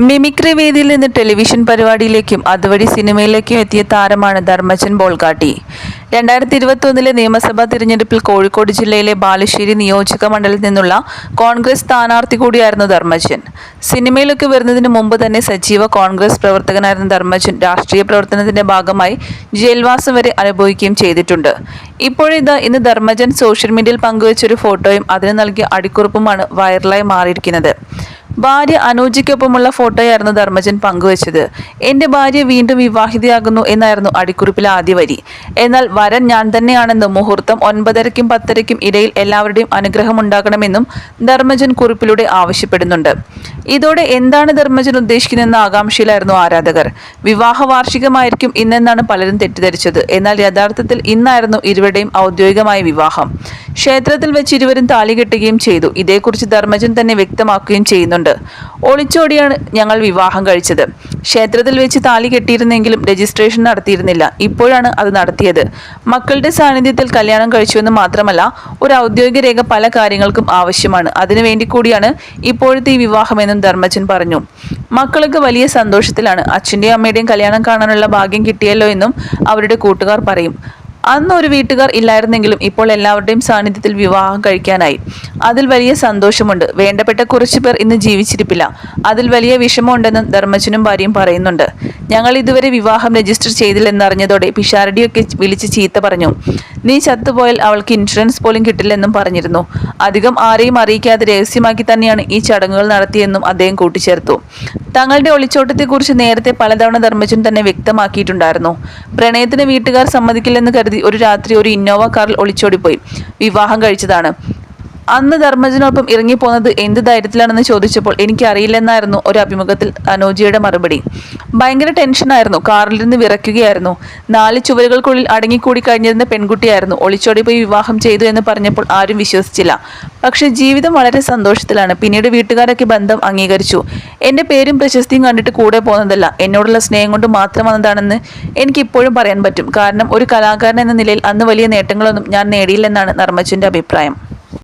Mimicry വേദിയിൽ നിന്ന് television പരിപാടിയിലേക്കും അതുവഴി സിനിമയിലേക്കും എത്തിയ താരമാണ് ധർമ്മജൻ ബോൾഗാട്ടി. രണ്ടായിരത്തി ഇരുപത്തൊന്നിലെ നിയമസഭാ തിരഞ്ഞെടുപ്പിൽ കോഴിക്കോട് ജില്ലയിലെ ബാലുശ്ശേരി നിയോജക മണ്ഡലത്തിൽ നിന്നുള്ള കോൺഗ്രസ് സ്ഥാനാർത്ഥി കൂടിയായിരുന്നു ധർമ്മജൻ സിനിമയിലൊക്കെ വരുന്നതിന് മുമ്പ് തന്നെ സജീവ കോൺഗ്രസ് പ്രവർത്തകനായിരുന്ന ധർമ്മജൻ രാഷ്ട്രീയ പ്രവർത്തനത്തിന്റെ ഭാഗമായി ജയിൽവാസം വരെ അനുഭവിക്കുകയും ചെയ്തിട്ടുണ്ട്. ഇപ്പോഴിത് ഇന്ന് ധർമ്മജൻ സോഷ്യൽ മീഡിയയിൽ പങ്കുവച്ചൊരു ഫോട്ടോയും അതിന് നൽകിയ അടിക്കുറിപ്പുമാണ് വൈറലായി മാറിയിരിക്കുന്നത്. ഭാര്യ അനൂജയ്ക്കൊപ്പമുള്ള ഫോട്ടോയായിരുന്നു ധർമ്മജൻ പങ്കുവച്ചത്. എന്റെ ഭാര്യ വീണ്ടും വിവാഹിതയാകുന്നു എന്നായിരുന്നു അടിക്കുറിപ്പിലെ ആദ്യ വരി. എന്നാൽ വരൻ ഞാൻ തന്നെയാണെന്നും മുഹൂർത്തം ഒൻപതരയ്ക്കും പത്തരയ്ക്കും ഇടയിൽ എല്ലാവരുടെയും അനുഗ്രഹം ഉണ്ടാകണമെന്നും ധർമ്മജൻ കുറിപ്പിലൂടെ ആവശ്യപ്പെടുന്നുണ്ട്. ഇതോടെ എന്താണ് ധർമ്മജൻ ഉദ്ദേശിക്കുന്നതെന്ന ആകാംക്ഷയിലായിരുന്നു ആരാധകർ. വിവാഹ വാർഷികമായിരിക്കും ഇന്നെന്നാണ് പലരും തെറ്റിദ്ധരിച്ചത്. എന്നാൽ യഥാർത്ഥത്തിൽ ഇന്നായിരുന്നു ഇരുവരുടെയും ഔദ്യോഗികമായ വിവാഹം. ക്ഷേത്രത്തിൽ വെച്ച് ഇരുവരും താലി കെട്ടുകയും ചെയ്തു. ഇതേക്കുറിച്ച് ധർമ്മജൻ തന്നെ വ്യക്തമാക്കുകയും ചെയ്യുന്നുണ്ട്. ഒളിച്ചോടിയാണ് ഞങ്ങൾ വിവാഹം കഴിച്ചത്. ക്ഷേത്രത്തിൽ വെച്ച് താലി കെട്ടിയിരുന്നെങ്കിലും രജിസ്ട്രേഷൻ നടത്തിയിരുന്നില്ല. ഇപ്പോഴാണ് അത് നടത്തിയത്. മക്കളുടെ സാന്നിധ്യത്തിൽ കല്യാണം കഴിച്ചുവെന്ന് മാത്രമല്ല ഒരു ഔദ്യോഗിക രേഖ പല കാര്യങ്ങൾക്കും ആവശ്യമാണ്. അതിനുവേണ്ടി കൂടിയാണ് ഇപ്പോഴത്തെ ഈ വിവാഹമെന്നും ധർമ്മജൻ പറഞ്ഞു. മക്കൾക്ക് വലിയ സന്തോഷത്തിലാണ്. അച്ഛന്റെയും അമ്മയുടെയും കല്യാണം കാണാനുള്ള ഭാഗ്യം കിട്ടിയല്ലോ എന്നും അവരുടെ കൂട്ടുകാർ പറയും. അന്ന് ഒരു വീട്ടുകാർ ഇല്ലായിരുന്നെങ്കിലും ഇപ്പോൾ എല്ലാവരുടെയും സാന്നിധ്യത്തിൽ വിവാഹം കഴിക്കാനായി. അതിൽ വലിയ സന്തോഷമുണ്ട്. വേണ്ടപ്പെട്ട കുറച്ചു പേർ ഇന്ന് ജീവിച്ചിരിപ്പില്ല. അതിൽ വലിയ വിഷമമുണ്ടെന്നും ധർമ്മജനും ഭാര്യയും പറയുന്നുണ്ട്. ഞങ്ങൾ ഇതുവരെ വിവാഹം രജിസ്റ്റർ ചെയ്തില്ലെന്നറിഞ്ഞതോടെ പിഷാരടിയൊക്കെ വിളിച്ച് ചീത്ത പറഞ്ഞു. നീ ചത്തുപോയാൽ അവൾക്ക് ഇൻഷുറൻസ് പോലും കിട്ടില്ലെന്നും പറഞ്ഞിരുന്നു. അധികം ആരെയും അറിയിക്കാതെ രഹസ്യമാക്കി തന്നെയാണ് ഈ ചടങ്ങുകൾ നടത്തിയെന്നും അദ്ദേഹം കൂട്ടിച്ചേർത്തു. തങ്ങളുടെ ഒളിച്ചോട്ടത്തെക്കുറിച്ച് നേരത്തെ പലതവണ ധർമ്മജൻ തന്നെ വ്യക്തമാക്കിയിട്ടുണ്ടായിരുന്നു. പ്രണയത്തിന് വീട്ടുകാർ സമ്മതിക്കില്ലെന്ന് കരുതി ഒരു രാത്രി ഒരു ഇന്നോവ കാറിൽ ഒളിച്ചോടിപ്പോയി. വിവാഹം കഴിച്ചതാണ്. അന്ന് ധർമ്മജനൊപ്പം ഇറങ്ങിപ്പോകുന്നത് എന്ത് ധൈര്യത്തിലാണെന്ന് ചോദിച്ചപ്പോൾ എനിക്കറിയില്ലെന്നായിരുന്നു ഒരു അഭിമുഖത്തിൽ അനോജിയുടെ മറുപടി. ഭയങ്കര ടെൻഷനായിരുന്നു. കാറിൽ നിന്ന് വിറയ്ക്കുകയായിരുന്നു. നാല് ചുവരുകൾക്കുള്ളിൽ അടങ്ങിക്കൂടി കഴിഞ്ഞിരുന്ന പെൺകുട്ടിയായിരുന്നു. ഒളിച്ചോടി പോയി വിവാഹം ചെയ്തു എന്ന് പറഞ്ഞപ്പോൾ ആരും വിശ്വസിച്ചില്ല. പക്ഷേ ജീവിതം വളരെ സന്തോഷത്തിലാണ്. പിന്നീട് വീട്ടുകാരൊക്കെ ബന്ധം അംഗീകരിച്ചു. എന്റെ പേരും പ്രശസ്തിയും കണ്ടിട്ട് കൂടെ പോകുന്നതല്ല. എന്നോടുള്ള സ്നേഹം കൊണ്ട് മാത്രം വന്നതാണെന്ന് എനിക്ക് ഇപ്പോഴും പറയാൻ പറ്റും. കാരണം ഒരു കലാകാരൻ എന്ന നിലയിൽ അന്ന് വലിയ നേട്ടങ്ങളൊന്നും ഞാൻ നേടിയില്ലെന്നാണ് നർമ്മച്ചന്റെ അഭിപ്രായം.